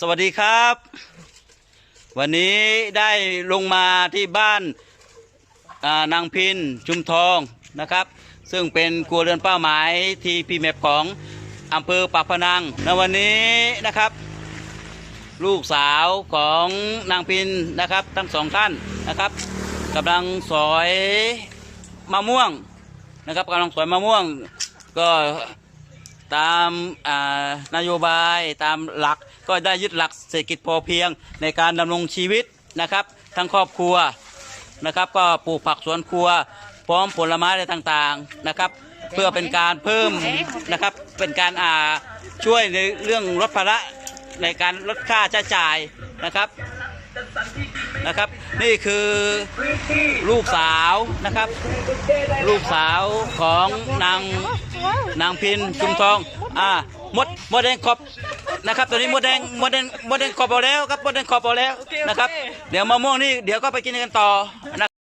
สวัสดีครับ วันนี้ได้ลงมาที่บ้านานางพินชุมทองนะครับ ซึ่งเป็นครัวเรือนเป้าหมายทีพีแมปของอำเภอปากพนังในวันนี้นะครับ ลูกสาวของนางพินนะครับ ทั้งสองท่านนะครับกำลังสอยมะม่วงนะครับกำลังสอยมะม่วงก็ ตามนโยบายตามหลักก็ได้ยึดหลักเศรษฐกิจพอเพียงในการดำรงชีวิตนะครับ ทั้งครอบครัวนะครับ ก็ปลูกผักสวนครัว พร้อมผลไม้อะไรต่างๆนะครับ เพื่อเป็นการเพิ่มนะครับเป็นการอ่าช่วยในเรื่องลดภาระในการลดค่าใช้จ่ายนะครับนะครับ นี่คือลูกสาวนะครับ ลูกสาวของนาง นางพินชุมทองอ่ามดมดแดงขอบนะครับตัวนี้มดแดงมดแดงมดแดงขอบเอาแล้วครับมดแดงขอบเอาแล้วนะครับ เดี๋ยวมะม่วงนี่เดี๋ยวก็ไปกินกันต่อนะ